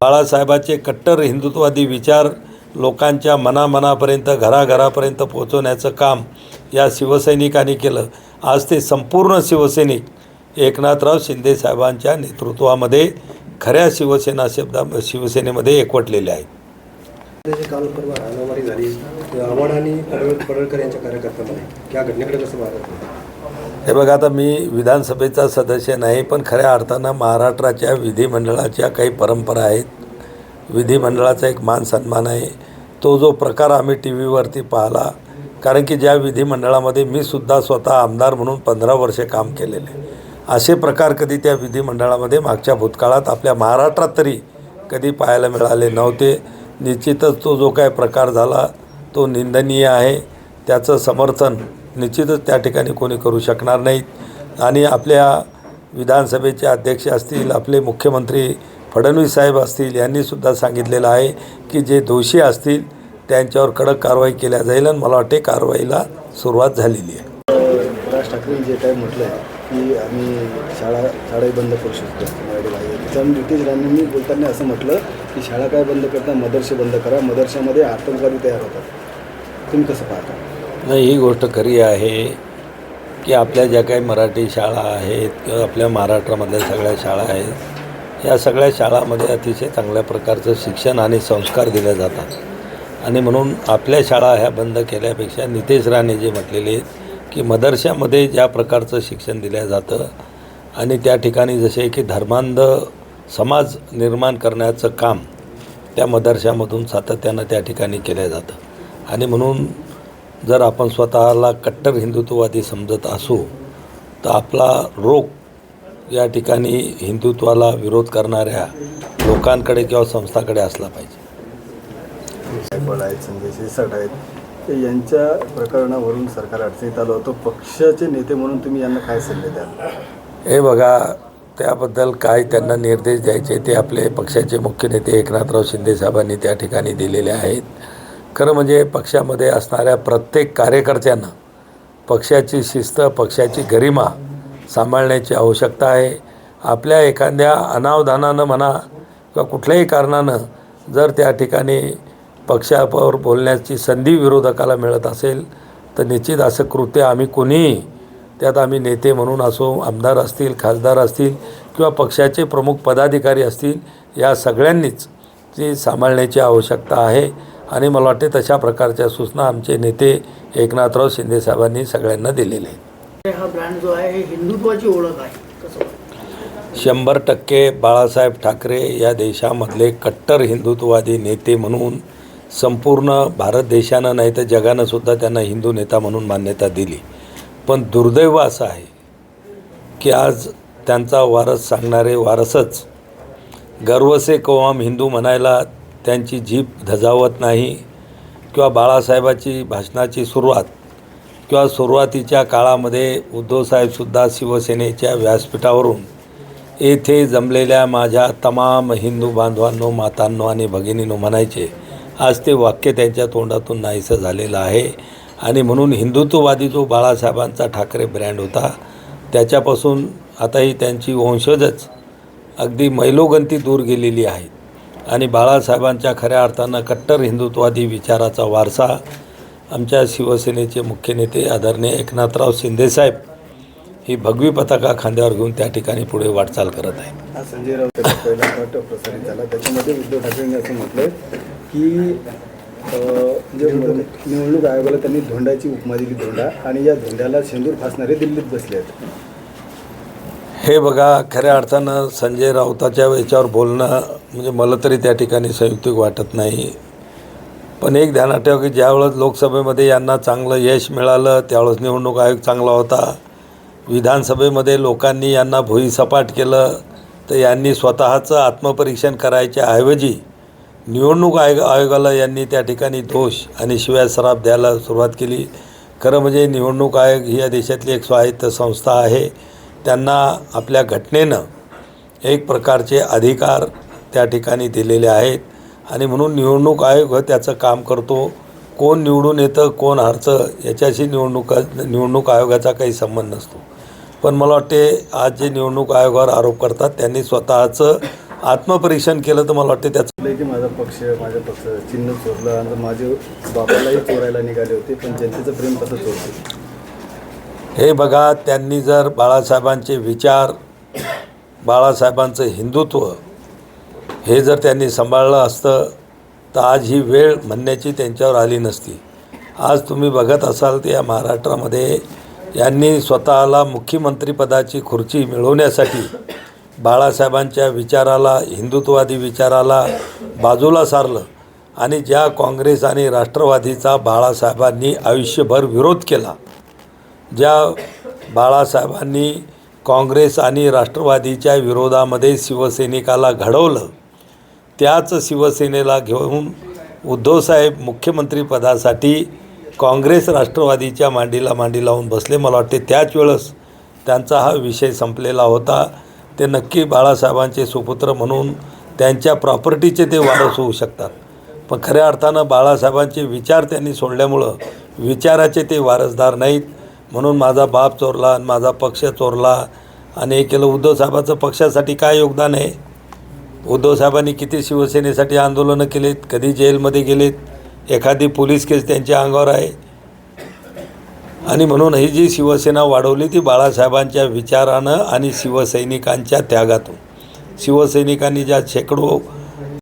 बाळासाहेबाचे कट्टर हिंदुत्ववादी विचार लोकांच्या मनामनापर्यंत घराघरापर्यंत पोहोचवण्याचं काम या शिवसैनिकांनी केलं. आज ते संपूर्ण शिवसैनिक एकनाथराव शिंदेसाहेबांच्या नेतृत्वामध्ये खऱ्या शिवसेना शब्दा शिवसेनेमध्ये एकवटलेले आहेत. त्याची काल परवा हाणामारी झाली. आव्हाड आणि पडळ पडळकर यांच्या कार्यकर्त्यामध्ये त्या घटनेकडे कसं पाहतात हे बघा आता मी विधानसभेचा सदस्य नाही पण खऱ्या अर्थानं महाराष्ट्राच्या विधिमंडळाच्या काही परंपरा आहेत. विधिमंडळाचा एक मान सन्मान आहे. तो जो प्रकार आम्ही टी व्हीवरती पाहिला कारण की ज्या विधिमंडळामध्ये मी सुद्धा स्वतः आमदार म्हणून पंधरा वर्षे काम केलेले. असे प्रकार कधी त्या विधिमंडळामध्ये मागच्या भूतकाळात आपल्या महाराष्ट्रात तरी कधी पाहायला मिळाले नव्हते. निश्चितच तो जो काय प्रकार झाला तो निंदनीय आहे. त्याचं समर्थन निश्चितच त्या ठिकाणी कोणी करू शकणार नाहीत आणि आपल्या विधानसभेचे अध्यक्ष असतील आपले मुख्यमंत्री फडणवीस साहेब असतील यांनीसुद्धा सांगितलेलं आहे की जे दोषी असतील त्यांच्यावर कडक कारवाई केल्या जाईल आणि मला वाटते कारवाईला सुरुवात झालेली आहे. राज ठाकरे जे काय म्हटलं आहे की आम्ही शाळा शाळाही बंद करू शकतो मराठी बाह्य त्याच्यावर ब्रिटिश राणींनी बोलताना असं म्हटलं की शाळा काय बंद करता मदरसे बंद करा. मदरशामध्ये आतंकवादी तयार होतात. तुम्ही कसं पाहता? नाही ही गोष्ट खरी आहे की आपल्या ज्या काही मराठी शाळा आहेत किंवा आपल्या महाराष्ट्रामधल्या सगळ्या शाळा आहेत या सगळ्या शाळामध्ये अतिशय चांगल्या प्रकारचं शिक्षण आणि संस्कार दिले जातात. आणि म्हणून आपल्या शाळा ह्या बंद केल्यापेक्षा नितेश राणे जे म्हटलेले आहेत की मदरशामध्ये ज्या प्रकारचं शिक्षण दिलं जातं आणि त्या ठिकाणी जसे की धर्मांध समाज निर्माण करण्याचं काम त्या मदरशामधून सातत्यानं त्या ठिकाणी केलं जातं. आणि म्हणून जर आपण स्वतःला कट्टर हिंदुत्ववादी समजत असू तर आपला रोग या ठिकाणी हिंदुत्वाला विरोध करणाऱ्या लोकांकडे किंवा संस्थाकडे असला पाहिजे. साहेबळ म्हणजे सगळ्यात यांच्या प्रकरणावरून सरकार अडचणीत आलं होतं. पक्षाचे नेते म्हणून तुम्ही यांना काय सल्ले द्याल? हे बघा त्याबद्दल काय त्यांना निर्देश द्यायचे ते आपले पक्षाचे मुख्य नेते एकनाथराव शिंदेसाहेबांनी त्या ठिकाणी दिलेले आहेत. खरं म्हणजे पक्षामध्ये असणाऱ्या प्रत्येक कार्यकर्त्यांना पक्षाची शिस्त पक्षाची गरिमा सांभाळण्याची आवश्यकता आहे. आपल्या एखाद्या अनावधानानं म्हणा किंवा कुठल्याही कारणानं जर त्या ठिकाणी पक्षावर बोलण्याची संधी विरोधकाला मिळत असेल तर निश्चित असं कृत्य आम्ही कोणीही त्यात आम्ही नेते म्हणून असो आमदार असतील खासदार असतील किंवा पक्षाचे प्रमुख पदाधिकारी असतील या सगळ्यांनीच ती सांभाळण्याची आवश्यकता आहे. आणि मला वाटते तशा प्रकारच्या सूचना आमचे नेते एकनाथराव शिंदेसाहेबांनी सगळ्यांना दिलेल्या आहेत. हा ब्रँड जो आहे हिंदुत्वाची ओळख आहे? शंभर टक्के बाळासाहेब ठाकरे या देशामधले कट्टर हिंदुत्ववादी नेते म्हणून संपूर्ण भारत देशानं नाही तर जगानं सुद्धा त्यांना हिंदू नेता म्हणून मान्यता दिली. पण दुर्दैव असं आहे की आज त्यांचा वारस सांगणारे वारसच गर्वसे कवाम हिंदू म्हणायला त्यांची जीप धजावत नाही किंवा बाळासाहेबाची भाषणाची सुरुवात किंवा सुरुवातीच्या काळामध्ये उद्धवसाहेबसुद्धा शिवसेनेच्या व्यासपीठावरून येथे जमलेल्या माझ्या तमाम हिंदू बांधवांनो मातांनो आणि भगिनींनो म्हणायचे आज ते वाक्य त्यांच्या तोंडातून नाहीसं झालेलं आहे. आणि म्हणून हिंदुत्ववादी जो बाळासाहेबांचा ठाकरे ब्रँड होता त्याच्यापासून आता ही त्यांची वंशजच अगदी मैलोगंती दूर गेलेली आहे. आणि बाळासाहेबांच्या खऱ्या अर्थानं कट्टर हिंदुत्ववादी विचाराचा वारसा आमच्या शिवसेनेचे मुख्य नेते आदरणीय एकनाथराव शिंदेसाहेब ही भगवी पताका खांद्यावर घेऊन त्या ठिकाणी पुढे वाटचाल करत आहे संजय राऊत पहिला प्रसारित झाला. त्याच्यामध्ये उद्धव ठाकरेंनी असं म्हटलं की जे म्हणजे निवडणूक आयोगाला त्यांनी धोंडाची उपमा दिली धोंडा. आणि या धोंड्याला शेंदूर फासणारे दिल्लीत बसले आहेत. हे बघा खऱ्या अर्थानं संजय राऊताच्या याच्यावर बोलणं म्हणजे मला तरी त्या ठिकाणी संयुक्तिक वाटत नाही. पण एक ध्यानात ठेवा की ज्यावेळेस लोकसभेमध्ये यांना चांगलं यश मिळालं त्यावेळेस निवडणूक आयोग चांगला होता. विधानसभेमध्ये लोकांनी यांना भुईसपाट केलं तर यांनी स्वतःचं आत्मपरीक्षण करायच्या ऐवजी निवडणूक आयोग आयोगाला यांनी त्या ठिकाणी दोष आणि शिव्या सराप द्यायला सुरुवात केली. खरं म्हणजे निवडणूक आयोग ही या देशातली एक स्वायत्त संस्था आहे. त्यांना आपल्या घटनेनं एक प्रकारचे अधिकार त्या ठिकाणी दिलेले आहेत आणि म्हणून निवडणूक आयोग त्याचं काम करतो. कोण निवडून येतं कोण हारतं याच्याशी निवडणुका निवडणूक आयोगाचा काही संबंध नसतो. पण मला वाटते आज जे निवडणूक आयोगावर आरोप करतात त्यांनी स्वतःचं आत्मपरीक्षण केलं तर मला वाटते त्याचं की माझा पक्ष माझ्या पक्ष चिन्ह चोरलं आणि माझे बापालाही चोरायला निघाले होते पण जनतेचं प्रेम कसं चोरते हे बघा त्यांनी जर बाळासाहेबांचे विचार बाळासाहेबांचं हिंदुत्व हे जर त्यांनी सांभाळलं असतं तर आज ही वेळ म्हणण्याची त्यांच्यावर आली नसती. आज तुम्ही बघत असाल तर या महाराष्ट्रामध्ये यांनी स्वतःला मुख्यमंत्रीपदाची खुर्ची मिळवण्यासाठी बाळासाहेबांच्या विचाराला हिंदुत्ववादी विचाराला बाजूला सारलं आणि ज्या काँग्रेस आणि राष्ट्रवादीचा बाळासाहेबांनी आयुष्यभर विरोध केला ज्या बाळासाहेबांनी काँग्रेस आणि राष्ट्रवादीच्या विरोधामध्ये शिवसैनिकाला घडवलं त्याच शिवसेनेला घेऊन उद्धवसाहेब मुख्यमंत्रीपदासाठी काँग्रेस राष्ट्रवादीच्या मांडीला मांडी लावून बसले. मला वाटते त्याच वेळेस त्यांचा हा विषय संपलेला होता. ते नक्की बाळासाहेबांचे सुपुत्र म्हणून त्यांच्या प्रॉपर्टीचे ते वारस होऊ शकतात. पण खऱ्या अर्थानं बाळासाहेबांचे विचार त्यांनी सोडल्यामुळं विचाराचे ते वारसदार नाहीत. म्हणून माझा बाप चोरला आणि माझा पक्ष चोरला. आणि हे केलं उद्धवसाहेबाचं पक्षासाठी काय योगदान आहे? उद्धवसाहेबांनी किती शिवसेनेसाठी आंदोलनं केलीत कधी जेलमध्ये गेलेत? एखादी पोलीस केस त्यांच्या अंगावर आहे? आणि म्हणून ही जी शिवसेना वाढवली ती बाळासाहेबांच्या विचारानं आणि शिवसैनिकांच्या त्यागातून. शिवसैनिकांनी ज्या शेकडो